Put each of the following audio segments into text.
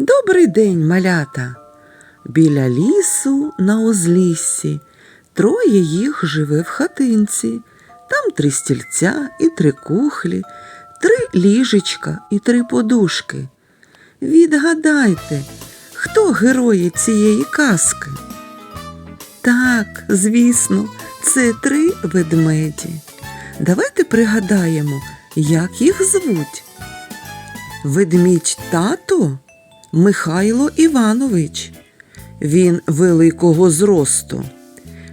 Добрий день, малята. Біля лісу на узліссі троє їх живе в хатинці. Там три стільця і три кухлі, три ліжечка і три подушки. Відгадайте, хто герої цієї казки? Так, звісно, це три ведмеді. Давайте пригадаємо, як їх звуть. Ведмідь тато Михайло Іванович. Він великого зросту.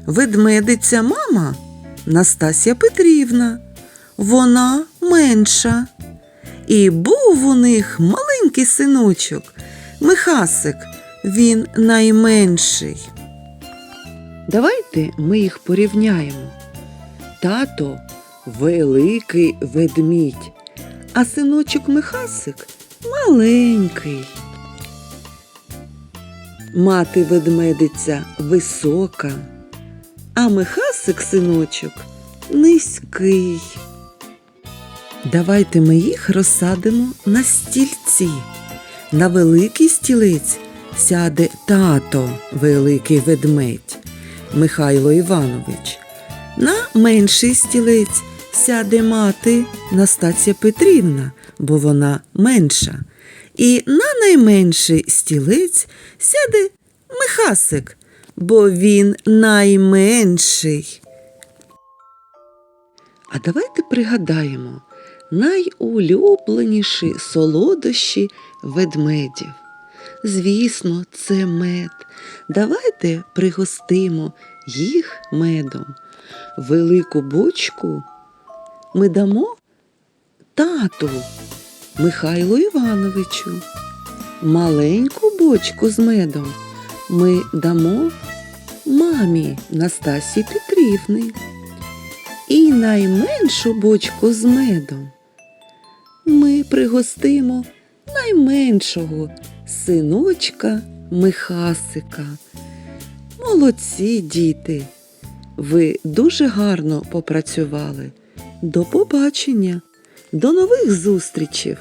Ведмедиця мама Настасія Петрівна. Вона менша. І був у них маленький синочок Михасик. Він найменший. Давайте ми їх порівняємо. Тато великий ведмідь, а синочок Михасик маленький. Мати ведмедиця висока, а Михасик синочок низький. Давайте ми їх розсадимо на стільці. На великий стілець сяде тато, великий ведмедь Михайло Іванович. На менший стілець сяде мати Настасія Петрівна, бо вона менша. І на найменший стілець сяде Михасик, бо він найменший. А давайте пригадаємо найулюбленіші солодощі ведмедів. Звісно, це мед. Давайте пригостимо їх медом. Велику бочку ми дамо тату Михайлу Івановичу. Маленьку бочку з медом ми дамо мамі Настасії Петрівни. І найменшу бочку з медом ми пригостимо найменшого синочка Михасика. Молодці, діти! Ви дуже гарно попрацювали. До побачення, до нових зустрічей!